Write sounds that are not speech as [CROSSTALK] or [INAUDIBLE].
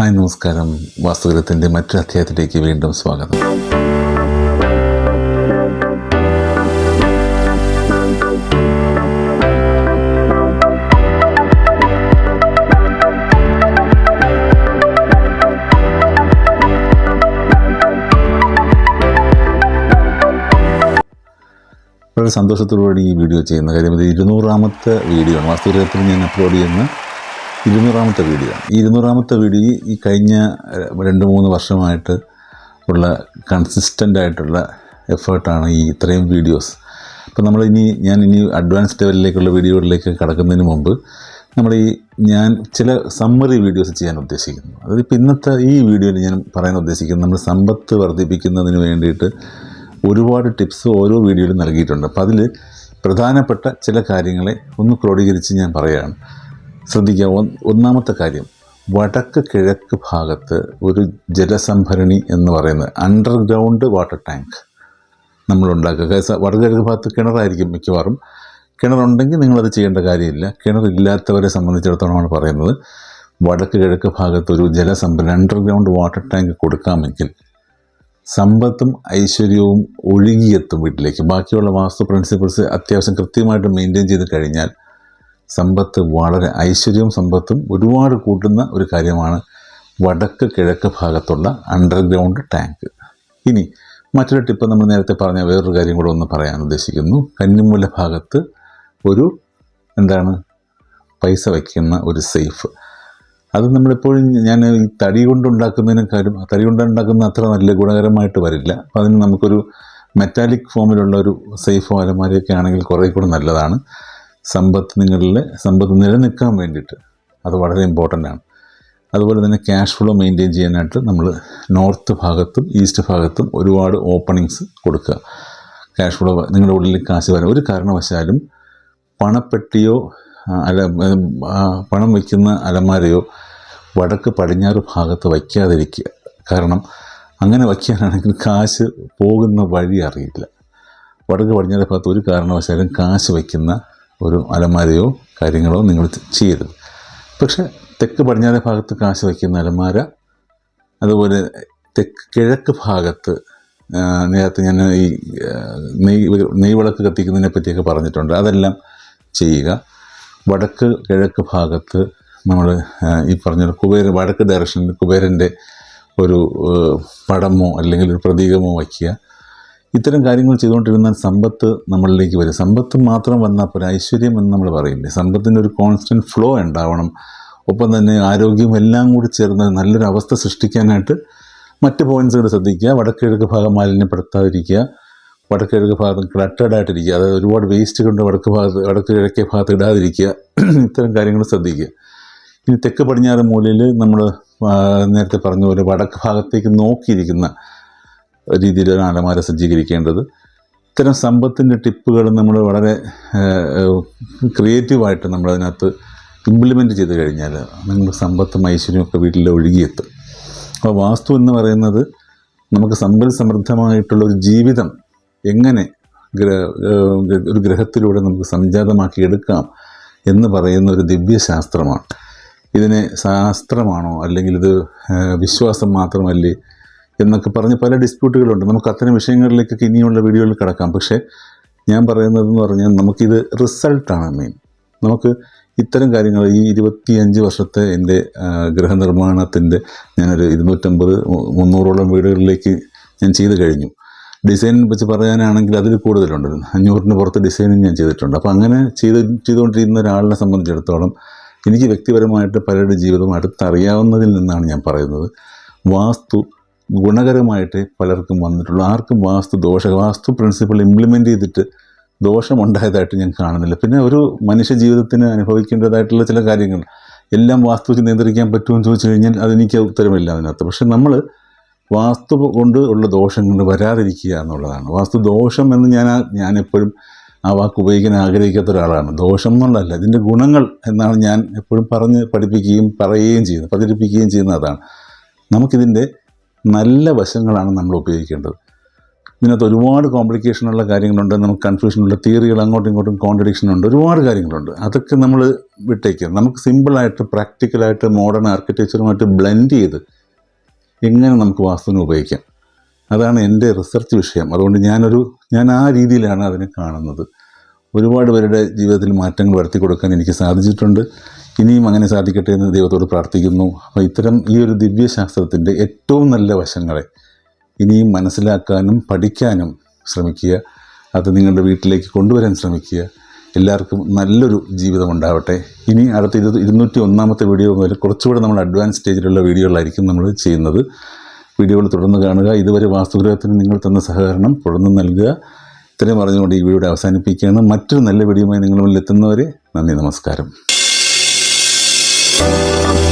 Hi നമസ്കാരം. വാസ്തുഗ്രഹത്തിന്റെ മറ്റൊരു അധ്യായത്തിലേക്ക് വീണ്ടും സ്വാഗതം. വളരെ സന്തോഷത്തോടുകൂടി ഈ വീഡിയോ ചെയ്യുന്ന കാര്യം ഇത് ഇരുന്നൂറാമത്തെ വീഡിയോ ആണ്. വാസ്തുഗ്രഹത്തിൽ ഞാൻ അപ്ലോഡ് ചെയ്യുന്ന ഇരുന്നൂറാമത്തെ വീഡിയോ. ഈ ഇരുന്നൂറാമത്തെ വീഡിയോ ഈ കഴിഞ്ഞ രണ്ട് മൂന്ന് വർഷമായിട്ട് ഉള്ള കൺസിസ്റ്റന്റ് ആയിട്ടുള്ള എഫേർട്ടാണ് ഈ ഇത്രയും വീഡിയോസ് അപ്പോൾ നമ്മൾ ഇനി ഞാൻ ഇനി അഡ്വാൻസ് ലെവലിലേക്കുള്ള വീഡിയോകളിലേക്ക് കടക്കുന്നതിന് മുമ്പ് നമ്മൾ ഈ ഞാൻ ചില സമ്മറി വീഡിയോസ് ചെയ്യാൻ ഉദ്ദേശിക്കുന്നു. അതായത് ഇപ്പോൾ ഇന്നത്തെ ഈ വീഡിയോയിൽ ഞാൻ പറയാൻ ഉദ്ദേശിക്കുന്നത് നമ്മൾ സമ്പത്ത് വർദ്ധിപ്പിക്കുന്നതിന് വേണ്ടിയിട്ട് ഒരുപാട് ടിപ്സ് ഓരോ വീഡിയോയിലും നൽകിയിട്ടുണ്ട്. അപ്പോൾ അതിൽ പ്രധാനപ്പെട്ട ചില കാര്യങ്ങളെ ഒന്ന് ക്രോഡീകരിച്ച് ഞാൻ പറയുകയാണ്. ശ്രദ്ധിക്കുക. ഒന്നാമത്തെ കാര്യം വടക്ക് കിഴക്ക് ഭാഗത്ത് ഒരു ജലസംഭരണി എന്ന് പറയുന്നത് അണ്ടർഗ്രൗണ്ട് വാട്ടർ ടാങ്ക് നമ്മളുണ്ടാക്കുക. വടക്ക് കിഴക്ക് ഭാഗത്ത് കിണറായിരിക്കും മിക്കവാറും. കിണറുണ്ടെങ്കിൽ നിങ്ങളത് ചെയ്യേണ്ട കാര്യമില്ല. കിണറില്ലാത്തവരെ സംബന്ധിച്ചിടത്തോളമാണ് പറയുന്നത്. വടക്ക് കിഴക്ക് ഭാഗത്ത് ഒരു ജലസംഭരണി അണ്ടർഗ്രൗണ്ട് വാട്ടർ ടാങ്ക് കൊടുക്കാമെങ്കിൽ സമ്പത്തും ഐശ്വര്യവും ഒഴുകിയെത്തും വീട്ടിലേക്ക്. ബാക്കിയുള്ള വാസ്തു പ്രിൻസിപ്പിൾസ് അത്യാവശ്യം കൃത്യമായിട്ട് മെയിന്റെയിൻ ചെയ്ത് കഴിഞ്ഞാൽ സമ്പത്ത് വളരെ ഐശ്വര്യവും സമ്പത്തും ഒരുപാട് കൂട്ടുന്ന ഒരു കാര്യമാണ് വടക്ക് കിഴക്ക് ഭാഗത്തുള്ള അണ്ടർഗ്രൗണ്ട് ടാങ്ക് ഇനി മറ്റൊരു ടിപ്പ് നമ്മൾ നേരത്തെ പറഞ്ഞ വേറൊരു കാര്യം കൂടെ ഒന്ന് പറയാൻ ഉദ്ദേശിക്കുന്നു. കന്നിമൂല ഭാഗത്ത് ഒരു എന്താണ്? പൈസ വയ്ക്കുന്ന ഒരു സേഫ് അത് നമ്മളെപ്പോഴും ഞാൻ ഈ തടി കൊണ്ടുണ്ടാക്കുന്നതിനേക്കാളും തടി കൊണ്ടുണ്ടാക്കുന്ന അത്ര നല്ല ഗുണകരമായിട്ട് വരില്ല. അപ്പോൾ അതിന് നമുക്കൊരു മെറ്റാലിക് ഫോമിലുള്ള ഒരു സേഫോ അലമാരയൊക്കെ ആണെങ്കിൽ കുറേ കൂടെ നല്ലതാണ്. സമ്പത്ത് നിങ്ങളിൽ സമ്പത്ത് നിലനിൽക്കാൻ വേണ്ടിയിട്ട് അത് വളരെ ഇമ്പോർട്ടന്റ് ആണ്. അതുപോലെ തന്നെ ക്യാഷ് ഫ്ലോ മെയിന്റെയിൻ ചെയ്യാനായിട്ട് നമ്മൾ നോർത്ത് ഭാഗത്തും ഈസ്റ്റ് ഭാഗത്തും ഒരുപാട് ഓപ്പണിങ്സ് കൊടുക്കുക. ക്യാഷ് ഫ്ലോ നിങ്ങളുടെ ഉള്ളിൽ കാശ് വരാൻ ഒരു കാരണവശാലും പണപ്പെട്ടിയോ അല പണം വയ്ക്കുന്ന അലമാരയോ വടക്ക് പടിഞ്ഞാറ് ഭാഗത്ത് വയ്ക്കാതിരിക്കുക. കാരണം അങ്ങനെ വയ്ക്കാനാണെങ്കിൽ കാശ് പോകുന്ന വഴി അറിയില്ല. വടക്ക് പടിഞ്ഞാറ് ഭാഗത്ത് ഒരു കാരണവശാലും കാശ് വയ്ക്കുന്ന ഒരു അലമാരയോ കാര്യങ്ങളോ നിങ്ങൾ ചെയ്യരുത്. പക്ഷേ തെക്ക് പടിഞ്ഞാറ് ഭാഗത്ത് കാശ് വയ്ക്കുന്ന അലമാര അതുപോലെ തെക്ക് കിഴക്ക് ഭാഗത്ത് നേരത്തെ ഞാൻ ഈ നെയ് നെയ് വിളക്ക് കത്തിക്കുന്നതിനെ പറ്റിയൊക്കെ പറഞ്ഞിട്ടുണ്ട്. അതെല്ലാം ചെയ്യുക. വടക്ക് കിഴക്ക് ഭാഗത്ത് നമ്മൾ ഈ പറഞ്ഞ കുബേര വടക്ക് ഡയറക്ഷൻ കുബേരന്റെ ഒരു പടമോ അല്ലെങ്കിൽ ഒരു പ്രതീകമോ വയ്ക്കുക. ഇത്തരം കാര്യങ്ങൾ ചെയ്തുകൊണ്ടിരുന്നാൽ സമ്പത്ത് നമ്മളിലേക്ക് വരും. സമ്പത്ത് മാത്രം വന്നാൽ പോലെ ഐശ്വര്യം എന്ന് നമ്മൾ പറയില്ലേ? സമ്പത്തിന്റെ ഒരു കോൺസ്റ്റന്റ് ഫ്ലോ ഉണ്ടാവണം. ഒപ്പം തന്നെ ആരോഗ്യം എല്ലാം കൂടി ചേർന്ന് നല്ലൊരു അവസ്ഥ സൃഷ്ടിക്കാനായിട്ട് മറ്റ് പോയിൻസുകൾ ശ്രദ്ധിക്കുക. വടക്കിഴക്ക് ഭാഗം മാലിന്യപ്പെടുത്താതിരിക്കുക. വടക്കിഴക്ക് ഭാഗത്ത് ക്ലട്ടേഡായിട്ടിരിക്കുക അതായത് ഒരുപാട് വേസ്റ്റ് കൊണ്ട് വടക്ക് ഭാഗത്ത് വടക്ക് കിഴക്കേ ഭാഗത്ത് ഇടാതിരിക്കുക. [CLEARS THROAT] ഇത്തരം കാര്യങ്ങൾ ശ്രദ്ധിക്കുക. ഇനി തെക്ക് പടിഞ്ഞാറ് മൂലയിൽ നമ്മൾ നേരത്തെ പറഞ്ഞ പോലെ വടക്ക് ഭാഗത്തേക്ക് നോക്കിയിരിക്കുന്ന രീതിയിലാണ് അലമാര സജ്ജീകരിക്കേണ്ടത്. ഇത്തരം സമ്പത്തിന്റെ ടിപ്പുകൾ നമ്മൾ വളരെ ക്രിയേറ്റീവായിട്ട് നമ്മളതിനകത്ത് ഇംപ്ലിമെന്റ് ചെയ്ത് കഴിഞ്ഞാൽ നിങ്ങൾ സമ്പത്തും ഐശ്വര്യമൊക്കെ വീട്ടിൽ ഒഴുകിയെത്തും. അപ്പോൾ വാസ്തു എന്ന് പറയുന്നത് നമുക്ക് സമ്പൽ സമൃദ്ധമായിട്ടുള്ള ഒരു ജീവിതം എങ്ങനെ ഒരു ഗ്രഹത്തിലൂടെ നമുക്ക് സംജാതമാക്കി എടുക്കാം എന്ന് പറയുന്ന ഒരു ദിവ്യശാസ്ത്രമാണ്. ഇതിനെ ശാസ്ത്രമാണോ അല്ലെങ്കിൽ ഇത് വിശ്വാസം മാത്രമല്ലേ എന്നൊക്കെ പറഞ്ഞ് പല ഡിസ്പ്യൂട്ടുകളുണ്ട്. നമുക്ക് അത്തരം വിഷയങ്ങളിലേക്കൊക്കെ ഇനിയുള്ള വീഡിയോയിൽ കിടക്കാം. പക്ഷേ ഞാൻ പറയുന്നതെന്ന് പറഞ്ഞാൽ നമുക്കിത് റിസൾട്ടാണ് മെയിൻ. നമുക്ക് ഇത്തരം കാര്യങ്ങൾ ഈ ഇരുപത്തിയഞ്ച് വർഷത്തെ എന്റെ ഗൃഹനിർമ്മാണത്തിന്റെ ഞാനൊരു ഇരുന്നൂറ്റമ്പത് മുന്നൂറോളം വീടുകളിലേക്ക് ഞാൻ ചെയ്ത് കഴിഞ്ഞു. ഡിസൈൻ വെച്ച് പറയാനാണെങ്കിൽ അതിൽ കൂടുതലുണ്ട്. അഞ്ഞൂറിന് പുറത്ത് ഡിസൈനും ഞാൻ ചെയ്തിട്ടുണ്ട്. അപ്പോൾ അങ്ങനെ ചെയ്ത് ചെയ്തുകൊണ്ടിരിക്കുന്ന ഒരാളിനെ സംബന്ധിച്ചിടത്തോളം എനിക്ക് വ്യക്തിപരമായിട്ട് പലരുടെ ജീവിതം അടുത്തറിയാവുന്നതിൽ നിന്നാണ് ഞാൻ പറയുന്നത്. വാസ്തു ഗുണകരമായിട്ട് പലർക്കും വന്നിട്ടുള്ളൂ. ആർക്കും വാസ്തു ദോഷ വാസ്തു പ്രിൻസിപ്പിൾ ഇംപ്ലിമെന്റ് ചെയ്തിട്ട് ദോഷമുണ്ടായതായിട്ട് ഞാൻ കാണുന്നില്ല. പിന്നെ ഒരു മനുഷ്യ ജീവിതത്തിന് അനുഭവിക്കേണ്ടതായിട്ടുള്ള ചില കാര്യങ്ങൾ. എല്ലാം വാസ്തു നിയന്ത്രിക്കാൻ പറ്റുമെന്ന് ചോദിച്ചു കഴിഞ്ഞാൽ അതെനിക്ക് ഉത്തരമില്ല അതിനകത്ത്. പക്ഷെ നമ്മൾ വാസ്തു കൊണ്ട് ഉള്ള ദോഷങ്ങൾ വരാതിരിക്കുക എന്നുള്ളതാണ്. വാസ്തു ദോഷം എന്ന് ഞാൻ ഞാനെപ്പോഴും ആ വാക്ക് ഉപയോഗിക്കാൻ ആഗ്രഹിക്കാത്ത ഒരാളാണ്. ദോഷം എന്നുള്ളതല്ല ഇതിന്റെ ഗുണങ്ങൾ എന്നാണ് ഞാൻ എപ്പോഴും പറഞ്ഞ് പഠിപ്പിക്കുകയും പറയുകയും ചെയ്യുന്നത് പ്രചരിപ്പിക്കുകയും ചെയ്യുന്നതാണ് നമുക്കിതിന്റെ നല്ല വശങ്ങളാണ് നമ്മൾ ഉപയോഗിക്കേണ്ടത്. ഇതിനകത്ത് ഒരുപാട് കോംപ്ലിക്കേഷനുള്ള കാര്യങ്ങളുണ്ട് നമുക്ക് കൺഫ്യൂഷനുള്ള തിയറികൾ അങ്ങോട്ടും ഇങ്ങോട്ടും കോൺട്രഡിക്ഷൻ ഉണ്ട് ഒരുപാട് കാര്യങ്ങളുണ്ട്. അതൊക്കെ നമ്മൾ വിട്ടേക്കുക. നമുക്ക് സിമ്പിളായിട്ട് പ്രാക്ടിക്കലായിട്ട് മോഡേൺ ആർക്കിടെക്ചറുമായിട്ട് ബ്ലെൻഡ് ചെയ്ത് എങ്ങനെ നമുക്ക് വാസ്തുവിനെ ഉപയോഗിക്കാം? അതാണ് എന്റെ റിസർച്ച് വിഷയം. അതുകൊണ്ട് ഞാനൊരു ഞാൻ ആ രീതിയിലാണ് അതിനെ കാണുന്നത്. ഒരുപാട് പേരുടെ ജീവിതത്തിൽ മാറ്റങ്ങൾ വരുത്തി കൊടുക്കാൻ എനിക്ക് സാധിച്ചിട്ടുണ്ട്. ഇനിയും അങ്ങനെ സാധിക്കട്ടെ എന്ന് ദൈവത്തോട് പ്രാർത്ഥിക്കുന്നു. അപ്പോൾ ഇത്തരം ഈ ഒരു ദിവ്യശാസ്ത്രത്തിന്റെ ഏറ്റവും നല്ല വശങ്ങളെ ഇനിയും മനസ്സിലാക്കാനും പഠിക്കാനും ശ്രമിക്കുക. അത് നിങ്ങളുടെ വീട്ടിലേക്ക് കൊണ്ടുവരാൻ ശ്രമിക്കുക. എല്ലാവർക്കും നല്ലൊരു ജീവിതം ഉണ്ടാവട്ടെ. ഇനി അടുത്ത ഇത് ഇരുന്നൂറ്റി ഒന്നാമത്തെ വീഡിയോ മുതൽ കുറച്ചുകൂടെ നമ്മൾ അഡ്വാൻസ് സ്റ്റേജിലുള്ള വീഡിയോകളായിരിക്കും നമ്മൾ ചെയ്യുന്നത്. വീഡിയോകൾ തുടർന്ന് കാണുക. ഇതുവരെ വാസ്തുഗ്രഹത്തിന് നിങ്ങൾ തന്ന സഹകരണം തുടർന്ന് നൽകുക. ഇത്രയും പറഞ്ഞുകൊണ്ട് ഈ വീഡിയോ അവസാനിപ്പിക്കുകയാണ്. മറ്റൊരു നല്ല വീഡിയോയുമായി നിങ്ങൾ മുന്നിൽ എത്തുന്നവരെ നന്ദി നമസ്കാരം. Show.